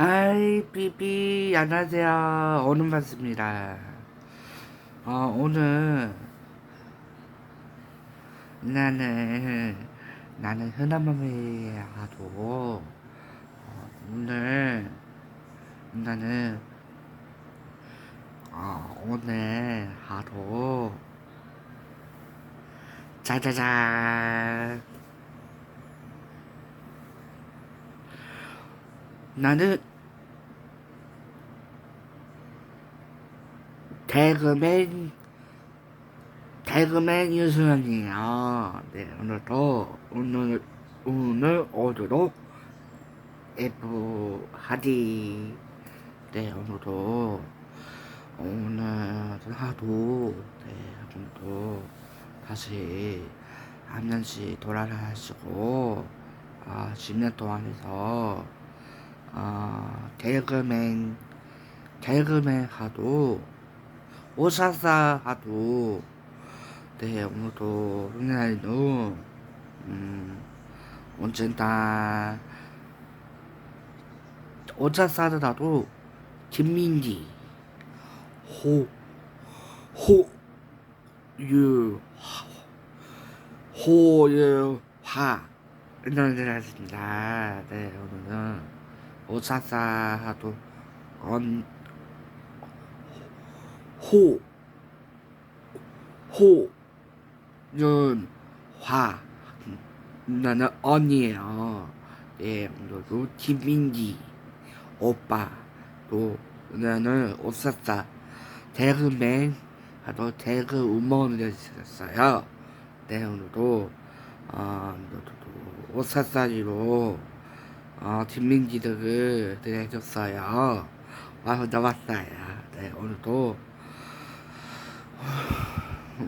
아이 삐삐 안녕하세요. 오늘 봤습니다. 어 오늘 나는 나는 흔한 맘이 하도 어, 오늘 나는 어, 오늘 하루 짜자잔. 나는 개그맨 개그맨 유수연이에요. 네 오늘도 오늘 오늘 오늘도 F 하디 네 오늘도 오늘 하도 네 오늘도 다시 한 년씩 돌아가시고 아 10년 동안에서 아 개그맨 개그맨 하도 오사사 하도 네 오늘도 흔날도 음 언젠가 오사사라도 김민기 호호유 호유화 이런 하겠습니다. 네 오늘은 오사사하도 언 호, 호, 연, 화. 나는 언니예요. 예, 오늘도 김민기 오빠 또 나는 오사사 대그맨 하도 대그 음원을 했어요. 네 오늘도 어 오사사리로 어 김민기들을 해줬어요. 와서 나왔어요. 네 오늘도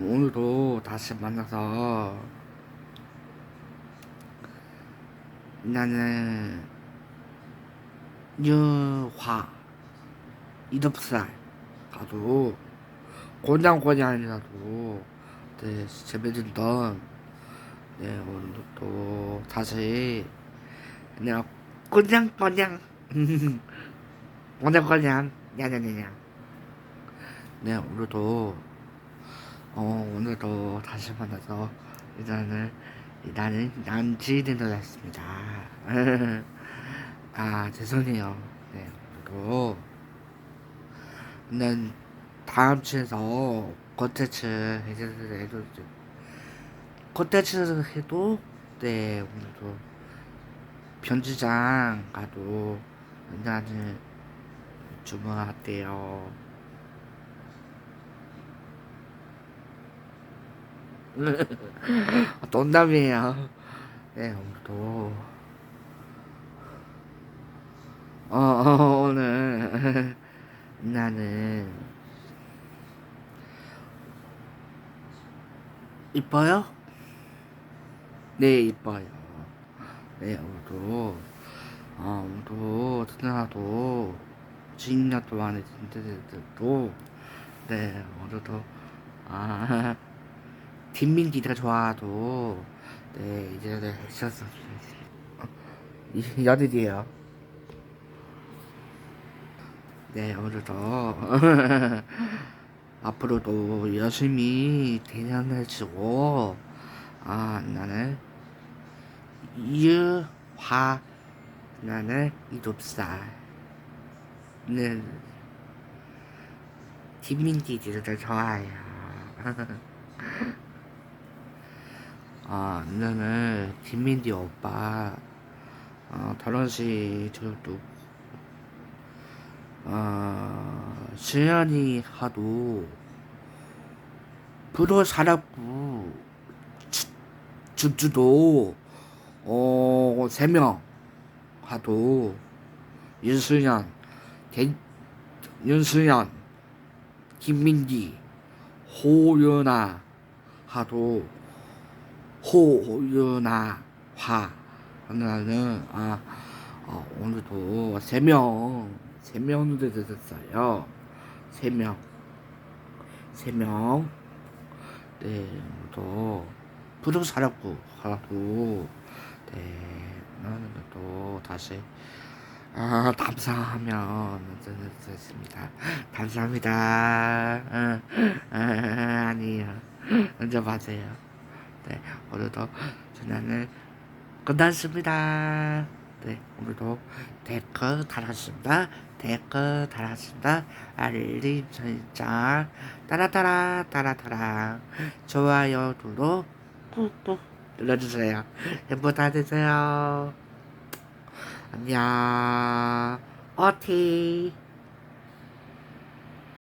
오늘도 다시 만나서 나는 유화 이덥살 가도 곤장곤장이라도 네 재밌던 네 오늘도 또 다시 내가 곤장곤장 곤장곤장 야냐냐냐. 네 오늘도 어 오늘도 다시 만나서 일단은 나는 했습니다. 아 죄송해요. 네 오늘도 난 다음 주에서 콘텐츠 해도 콘텐츠 해도 네 오늘도 편지장 가도 나는 주문할게요. 농담이에요. 네, 오늘도. 어, 어, 오늘. 나는. 이뻐요? 네, 이뻐요. 네, 오늘도. 어, 오늘도, 누나도, 지인년 동안에 진짜도, 네, 오늘도, 아, 뒷민기가 좋아도 네 이제 있었어. 여드디에요. 네 오늘도. 앞으로도 열심히 대련을 치고 아 나는 유화 나는 이곱살 는 뒷민기들을 좋아해 요 아, 나는 김민디 오빠 어, 결혼식 저도 어, 수연이 하도 산업부 주주도 어, 세명 하도 윤수연 대, 윤수연 김민기 호연아 하도 하나는 아 어, 오늘도 세명세 명으로 됐었어요 세 명 세 명. 네, 또 부족 사렵고 하나도 네, 나는 또 다시 아, 감사하면 됐습니다. 감사합니다. 응, 응, 아니에요. 먼저 마세요. 네, 오늘도 전화는 끝났습니다. 네, 오늘도 댓글 달았습니다. 댓글 달았습니다. 알림 설정 따라따라 따라따라 좋아요 누르 꾹꾹 눌러주세요. 행복한 되세요. 안녕. 어티.